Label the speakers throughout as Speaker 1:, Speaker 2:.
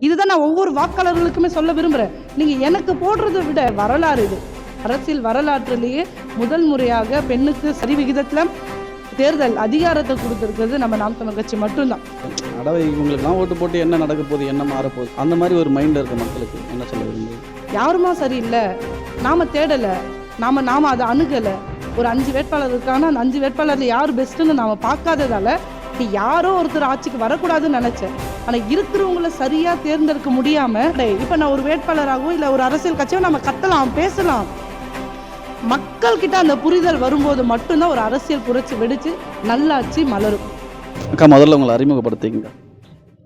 Speaker 1: இதுதான் நான் ஒவ்வொரு வாக்காளர்களுக்குமே சொல்ல விரும்புகிறேன் நீங்கள் எனக்கு போடுறதை விட வரலாறு இது. அரசியல் வரலாற்றிலேயே முதல் முறையாக பெண்ணுக்கு சரி விகிதத்தில் தேர்தல் அதிகாரத்தை கொடுத்துருக்கிறது நம்ம நாம் தமிழ் கட்சி மட்டும்தான்.
Speaker 2: அடவை இவங்களுக்குலாம் ஓட்டு போட்டு என்ன நடக்க போகுது என்ன மாறப்போகுது? அந்த மாதிரி ஒரு மைண்டில் இருக்க மக்களுக்கு என்ன சொல்ல விரும்புது
Speaker 1: யாருமா சரியில்லை? நாம தேடலை. நாம நாம அதை அணுகலை. ஒரு அஞ்சு வேட்பாளர் இருக்காங்கன்னா அந்த அஞ்சு வேட்பாளரில் யார் பெஸ்ட்டுன்னு நாம பார்க்காததால யாரோ ஒருத்தர் ஆட்சிக்கு வரக்கூடாதுன்னு நினைச்சேன். ஆனா இருக்கிறவங்கள சரியா தேர்ந்தெடுக்க முடியாம டேய், இப்ப நான் ஒரு வேட்பாளராகவோ இல்ல ஒரு அரசியல் கட்சியோ நம்ம கத்தலாம் பேசலாம். மக்கள் கிட்ட அந்த புரிதல் வரும்போது மட்டும்தான் ஒரு அரசியல் புரட்சி வெடிச்சு நல்லாட்சி மலரும்.
Speaker 2: அக்கா முதல்ல உங்களை அறிமுகப்படுத்திக்கங்க.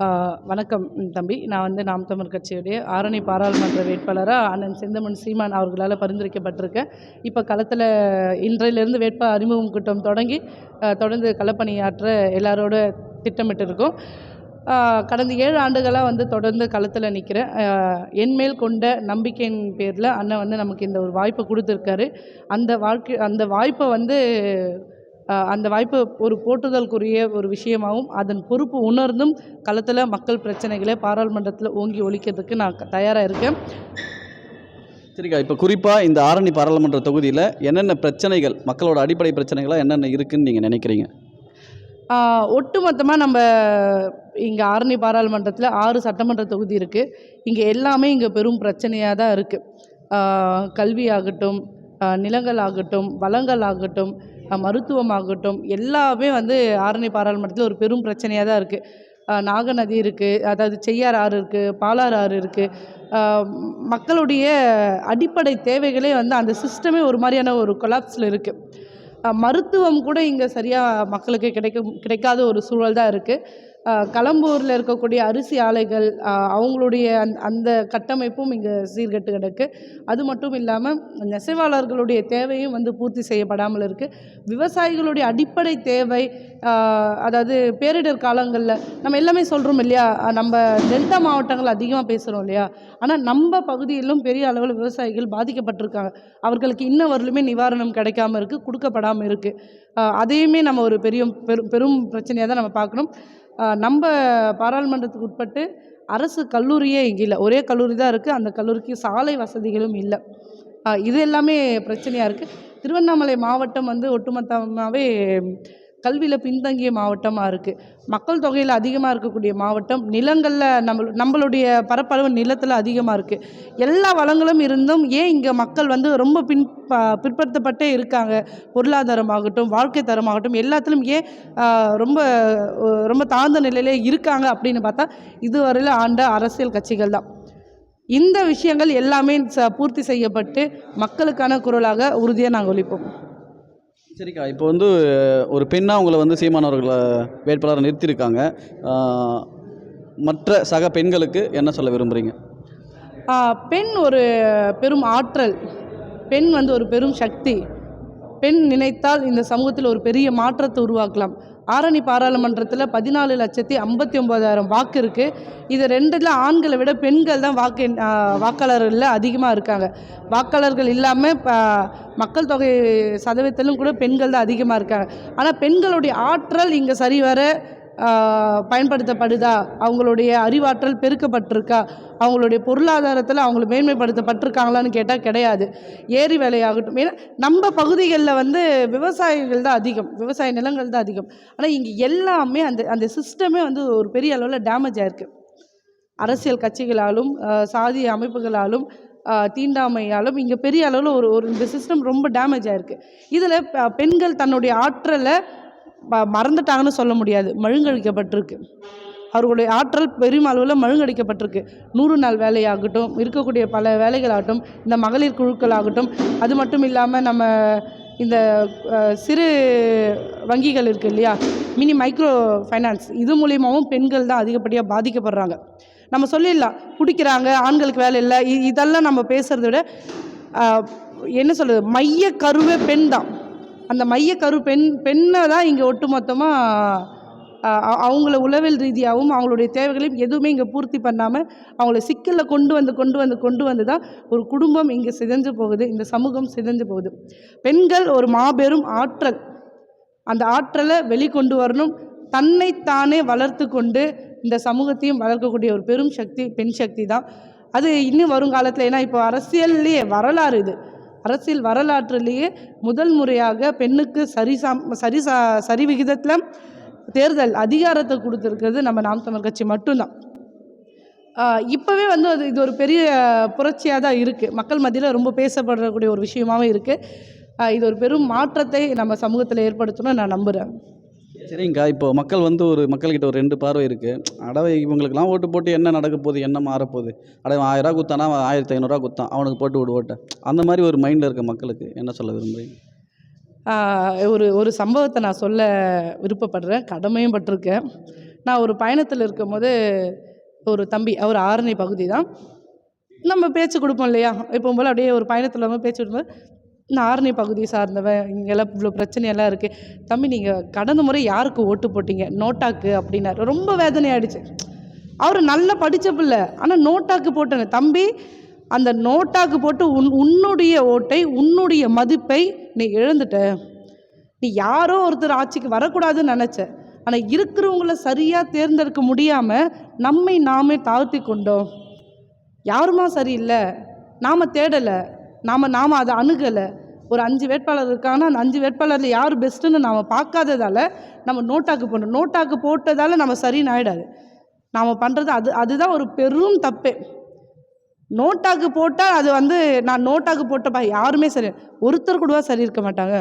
Speaker 1: ஆஹ் வணக்கம் தம்பி. நான் வந்து நாம் தமிழ் கட்சியுடைய ஆரணி பாராளுமன்ற வேட்பாளராக அண்ணன் செந்தமன் சீமான் அவர்களால் பரிந்துரைக்கப்பட்டிருக்கேன். இப்போ களத்தில் இன்றையிலிருந்து வேட்பா அறிமுகம் கூட்டம் தொடங்கி தொடர்ந்து களப்பணியாற்ற எல்லாரோட திட்டமிட்டு இருக்கோம் ஆஹ் கடந்த ஏழு ஆண்டுகளாக வந்து தொடர்ந்து களத்தில் நிற்கிறேன் என் மேல் கொண்ட நம்பிக்கையின் பேரில் அண்ணன் வந்து நமக்கு இந்த ஒரு வாய்ப்பை கொடுத்துருக்காரு. அந்த வாழ்க்கை அந்த வாய்ப்பை வந்து அந்த வாய்ப்பு ஒரு போற்றுதலுக்குரிய ஒரு விஷயமாகவும் அதன் பொறுப்பு உணர்ந்தும் களத்தில் மக்கள் பிரச்சனைகளை பாராளுமன்றத்தில் ஓங்கி ஒழிக்கிறதுக்கு நான் தயாராக இருக்கேன்.
Speaker 2: சரிக்கா இப்போ குறிப்பாக இந்த ஆரணி பாராளுமன்ற தொகுதியில் என்னென்ன பிரச்சனைகள் மக்களோட அடிப்படை பிரச்சனைகளாக என்னென்ன இருக்குதுன்னு நீங்கள் நினைக்கிறீங்க?
Speaker 1: ஒட்டுமொத்தமாக நம்ம இங்கே ஆரணி பாராளுமன்றத்தில் ஆறு சட்டமன்ற தொகுதி இருக்குது இங்கே எல்லாமே இங்கே பெரும் பிரச்சனையாக தான் இருக்குது கல்வி ஆகட்டும் நிலங்கள் ஆகட்டும் வளங்கள் ஆகட்டும் மருத்துவம் ஆகட்டும் எல்லாமே வந்து ஆரணி பாராளுமன்றத்தில் ஒரு பெரும் பிரச்சனையாக தான் இருக்குது நாகநதி இருக்குது அதாவது செய்யார் ஆறு இருக்குது பாலாறு ஆறு இருக்குது மக்களுடைய அடிப்படை தேவைகளே வந்து அந்த சிஸ்டமே ஒரு மாதிரியான ஒரு கொலாப்ஸில் இருக்குது மருத்துவம் கூட இங்கே சரியாக மக்களுக்கு கிடைக்க கிடைக்காத ஒரு சூழல் தான் இருக்குது களம்பூரில் இருக்கக்கூடிய அரிசி ஆலைகள் அவங்களுடைய அந் அந்த கட்டமைப்பும் இங்கே சீர்கெட்டு கிடக்கு. அது மட்டும் இல்லாமல் நெசவாளர்களுடைய தேவையும் வந்து பூர்த்தி செய்யப்படாமல் இருக்குது விவசாயிகளுடைய அடிப்படை தேவை அதாவது பேரிடர் காலங்களில் நம்ம எல்லாமே சொல்கிறோம் இல்லையா? நம்ம டெல்டா மாவட்டங்கள் அதிகமாக பேசுகிறோம் இல்லையா? ஆனால் நம்ம பகுதியிலும் பெரிய அளவில் விவசாயிகள் பாதிக்கப்பட்டிருக்காங்க. அவர்களுக்கு இன்ன வரலுமே நிவாரணம் கிடைக்காம இருக்குது கொடுக்கப்படாமல் இருக்குது அதையுமே நம்ம ஒரு பெரிய பெரும் பெரும் பிரச்சனையாக தான் நம்ம பார்க்கணும். நம்ம பாராளுமன்றத்துக்கு உட்பட்டு அரசு கல்லூரியே இங்கே இல்லை. ஒரே கல்லூரி தான் இருக்குது அந்த கல்லூரிக்கு சாலை வசதிகளும் இல்லை. இது எல்லாமே பிரச்சனையாக இருக்குது திருவண்ணாமலை மாவட்டம் வந்து ஒட்டுமொத்தமாகவே கல்வியில் பின்தங்கிய மாவட்டமாக இருக்குது மக்கள் தொகையில் அதிகமாக இருக்கக்கூடிய மாவட்டம் நிலங்களில் நம்ம நம்மளுடைய பரப்பளவு நிலத்தில் அதிகமாக இருக்குது எல்லா வளங்களும் இருந்தும் ஏன் இங்கே மக்கள் வந்து ரொம்ப பின் பிற்படுத்தப்பட்டே இருக்காங்க? பொருளாதாரமாகட்டும் வாழ்க்கை தரமாகட்டும் எல்லாத்திலும் ஏன் ரொம்ப ரொம்ப தாழ்ந்த நிலையிலே இருக்காங்க அப்படின்னு பார்த்தா இதுவரையில் ஆண்ட அரசியல் கட்சிகள் தான். இந்த விஷயங்கள் எல்லாமே ச பூர்த்தி செய்யப்பட்டு மக்களுக்கான குரலாக உறுதியாக நாங்கள் ஒழிப்போம்
Speaker 2: சரிக்கா. இப்போ வந்து ஒரு பெண்ணாக உங்களை வந்து சீமானவர்களை வேட்பாளரை நிறுத்தியிருக்காங்க. மற்ற சக பெண்களுக்கு என்ன சொல்ல விரும்புகிறீங்க
Speaker 1: பெண் ஒரு பெரும் ஆற்றல். பெண் வந்து ஒரு பெரும் சக்தி. பெண் நினைத்தால் இந்த சமூகத்தில் ஒரு பெரிய மாற்றத்தை உருவாக்கலாம். ஆரணி பாராளுமன்றத்தில் பதினாலு லட்சத்தி ஐம்பத்தி ஒம்பதாயிரம் வாக்கு இருக்குது இது ரெண்டில் ஆண்களை விட பெண்கள் தான் வாக்கு எண்- வாக்காளர்களில் அதிகமாக இருக்காங்க. வாக்காளர்கள் இல்லாமல் இப்போ மக்கள் தொகை சதவீதத்திலும் கூட பெண்கள் தான் அதிகமாக இருக்காங்க. ஆனால் பெண்களுடைய ஆற்றல் இங்கே சரிவர பயன்படுத்தப்படுதா? அவங்களுடைய அறிவாற்றல் பெருக்கப்பட்டிருக்கா? அவங்களுடைய பொருளாதாரத்தில் அவங்கள மேன்மைப்படுத்தப்பட்டிருக்காங்களான்னு கேட்டால் கிடையாது. ஏரி வேலையாகட்டும். ஏன்னா நம்ம பகுதிகளில் வந்து விவசாயிகள் தான் அதிகம். விவசாய நிலங்கள் தான் அதிகம். ஆனால் இங்கே எல்லாமே அந்த அந்த சிஸ்டமே வந்து ஒரு பெரிய அளவில் டேமேஜ் ஆகிருக்கு அரசியல் கட்சிகளாலும் சாதி அமைப்புகளாலும் தீண்டாமையாலும் இங்கே பெரிய அளவில் ஒரு ஒரு இந்த சிஸ்டம் ரொம்ப டேமேஜ் ஆயிருக்கு. இதில் பெண்கள் தன்னுடைய ஆற்றலை மறந்துட்டாங்கன்னு சொல்ல முடியாது. மழுங்கடிக்கப்பட்டிருக்கு. அவர்களுடைய ஆற்றல் பெரும் அளவில் மழுங்கடிக்கப்பட்டிருக்கு. நூறு நாள் வேலையாகட்டும் இருக்கக்கூடிய பல வேலைகளாகட்டும் இந்த மகளிர் குழுக்களாகட்டும் அது மட்டும் இல்லாமல் நம்ம இந்த சிறு வங்கிகள் இருக்குது இல்லையா? Mini micro finance. இது மூலியமாகவும் பெண்கள் தான் அதிகப்படியாக பாதிக்கப்படுறாங்க. நம்ம சொல்லிடலாம். குடிக்கிறாங்க ஆண்களுக்கு வேலை இல்லை. இ- இதெல்லாம் நம்ம பேசுகிறத விட என்ன சொல்கிறது மைய கருவே பெண் தான். அந்த மைய கரு பெண் பெண்ணை தான் இங்கே ஒட்டுமொத்தமாக அவங்கள உளவியல் ரீதியாகவும் அவங்களுடைய தேவைகளையும் எதுவுமே இங்கே பூர்த்தி பண்ணாமல் அவங்கள சிக்கலில் கொண்டு வந்து கொண்டு வந்து கொண்டு வந்து தான் ஒரு குடும்பம் இங்கே சிதைஞ்சு போகுது இந்த சமூகம் சிதைஞ்சு போகுது. பெண்கள் ஒரு மாபெரும் ஆற்றல். அந்த ஆற்றலை வெளிக்கொண்டு வரணும். தன்னைத்தானே வளர்த்து கொண்டு இந்த சமூகத்தையும் வளர்க்கக்கூடிய ஒரு பெரும் சக்தி பெண் சக்தி தான். அது இன்னும் வருங்காலத்தில் ஏன்னா இப்போ அரசியல்லையே வரலாறு இது. அரசியல் வரலாற்றுலேயே முதல் முறையாக பெண்ணுக்கு சரிசம் சரி சா சரி விகிதத்தில் தேர்தல் அதிகாரத்தை கொடுத்துருக்கிறது நம்ம நாம் தமிழ் கட்சி மட்டும்தான். இப்போவே வந்து அது இது ஒரு பெரிய புரட்சியாக தான் இருக்குது மக்கள் மத்தியில் ரொம்ப பேசப்படக்கூடிய ஒரு விஷயமாகவும் இருக்குது இது ஒரு பெரும் மாற்றத்தை நம்ம சமூகத்தில் ஏற்படுத்தணும்னு நான் நம்புகிறேன்
Speaker 2: சரிங்கக்கா. இப்போ மக்கள் வந்து ஒரு மக்கள்கிட்ட ஒரு ரெண்டு பார்வை இருக்குது அடவை இவங்களுக்குலாம் ஓட்டு போட்டு என்ன நடக்க போகுது என்ன மாறப்போகுது அடவை ஆயிரரூவா குத்தானா அவன் ஆயிரத்தி ஐநூறுரூவா குத்தான் அவனுக்கு போட்டு விடு ஓட்டை. அந்த மாதிரி ஒரு மைண்டில் இருக்க மக்களுக்கு என்ன சொல்ல
Speaker 1: விரும்புகிறீங்க ஒரு ஒரு சம்பவத்தை நான் சொல்ல விருப்பப்படுறேன். கடமையும் பட்டிருக்கேன். நான் ஒரு பயணத்தில் இருக்கும் போது ஒரு தம்பி அவர் ஆரணி பகுதி தான். நம்ம பேச்சு கொடுப்போம் இல்லையா? இப்போ போல் அப்படியே ஒரு பயணத்தில் நம்ம பேச்சு கொடுப்போம். நான் ஆரணி பகுதி சார்ந்தவன் இங்கெல்லாம் இவ்வளோ பிரச்சனையெல்லாம் இருக்குது தம்பி நீங்கள் கடந்த முறை யாருக்கு ஓட்டு போட்டீங்க? நோட்டாக்கு அப்படின்னாரு. ரொம்ப வேதனையாயிடுச்சு. அவர் நல்லா படித்த பிள்ளை. ஆனால் நோட்டாக்கு போட்டேன்னு தம்பி அந்த நோட்டாக்கு போட்டு உன் உன்னுடைய ஓட்டை உன்னுடைய மதிப்பை நீ இழந்துட்ட நீ யாரோ ஒருத்தர் ஆட்சிக்கு வரக்கூடாதுன்னு நினச்ச. ஆனால் இருக்கிறவங்கள சரியாக தேர்ந்தெடுக்க முடியாமல் நம்மை நாமே தாழ்த்தி கொண்டோம். யாருமா சரியில்லை? நாம் தேடலை. நாம் நாம் அதை அணுகலை. ஒரு அஞ்சு வேட்பாளர் இருக்காங்கன்னா அந்த அஞ்சு வேட்பாளரில் யார் பெஸ்ட்டுன்னு நாம் பார்க்காததால் நம்ம நோட்டாக்கு போடணும். நோட்டாக்கு போட்டதால் நம்ம சரின்னு ஆயிடாது. நாம் பண்ணுறது அது அதுதான் ஒரு பெரும் தப்பே. நோட்டாக்கு போட்டால் அது வந்து நான் நோட்டாக்கு போட்டப்பா யாருமே சரி ஒருத்தர் கூடவா சரி இருக்க மாட்டாங்க.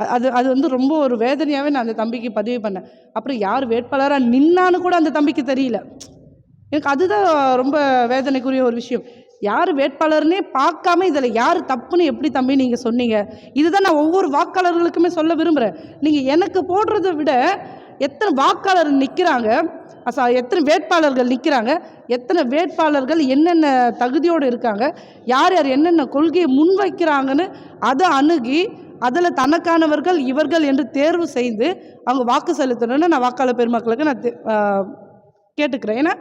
Speaker 1: அது அது வந்து ரொம்ப ஒரு வேதனையாகவே நான் அந்த தம்பிக்கு பதிவு பண்ணேன். அப்புறம் யார் வேட்பாளராக நின்னான்னு கூட அந்த தம்பிக்கு தெரியல. எனக்கு அதுதான் ரொம்ப வேதனைக்குரிய ஒரு விஷயம். யார் வேட்பாளர்னே பார்க்காம இதில் யார் தப்புன்னு எப்படி தம்பி நீங்கள் சொன்னீங்க? இதுதான் நான் ஒவ்வொரு வாக்காளர்களுக்குமே சொல்ல விரும்புகிறேன் நீங்கள் எனக்கு போடுறத விட எத்தனை வாக்காளர் நிற்கிறாங்க அசா எத்தனை வேட்பாளர்கள் நிற்கிறாங்க எத்தனை வேட்பாளர்கள் என்னென்ன தகுதியோடு இருக்காங்க? யார் யார் என்னென்ன கொள்கையை முன்வைக்கிறாங்கன்னு அதை அணுகி அதில் தனக்கானவர்கள் இவர்கள் என்று தேர்வு செய்து அவங்க வாக்கு செலுத்தணும்னு நான் வாக்காளர் பெருமக்களுக்கு நான் கேட்டுக்கிறேன். ஏன்னா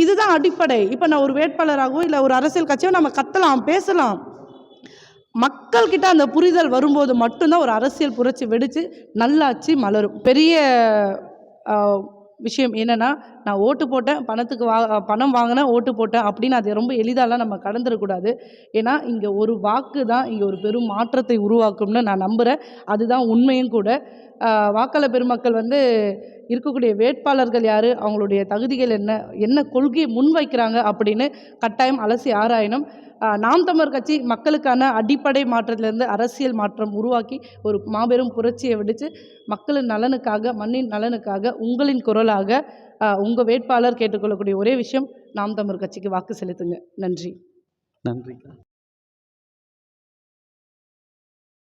Speaker 1: இதுதான் அடிப்படை. இப்போ நான் ஒரு வேட்பாளராகவோ இல்லை ஒரு அரசியல் கட்சியோ நம்ம கத்தலாம் பேசலாம். மக்கள்கிட்ட அந்த புரிதல் வரும்போது மட்டும்தான் ஒரு அரசியல் புரட்சி வெடித்து நல்லாச்சு மலரும். பெரிய விஷயம் என்னென்னா நான் ஓட்டு போட்டேன் பணத்துக்கு வா பணம் வாங்கினேன் ஓட்டு போட்டேன் அப்படின்னு அது ரொம்ப எளிதாலாம் நம்ம கடந்துடக்கூடாது. ஏன்னா இங்கே ஒரு வாக்கு தான் இங்கே ஒரு பெரும் மாற்றத்தை உருவாக்கும்னு நான் நம்புகிறேன் அதுதான் உண்மையும் கூட. வாக்காளர் பெருமக்கள் வந்து இருக்கக்கூடிய வேட்பாளர்கள் யார் அவங்களுடைய தகுதிகள் என்ன என்ன கொள்கையை முன்வைக்கிறாங்க அப்படின்னு கட்டாயம் அலசி ஆராயணும். நாம் தமிழர் கட்சி மக்களுக்கான அடிப்படை மாற்றத்திலேருந்து அரசியல் மாற்றம் உருவாக்கி ஒரு மாபெரும் புரட்சியை விடுத்து மக்களின் நலனுக்காக மண்ணின் நலனுக்காக உங்களின் குரலாக உங்கள் வேட்பாளர் கேட்டுக்கொள்ளக்கூடிய ஒரே விஷயம் நாம் தமிழ் கட்சிக்கு வாக்கு செலுத்துங்க. நன்றி.
Speaker 2: நன்றி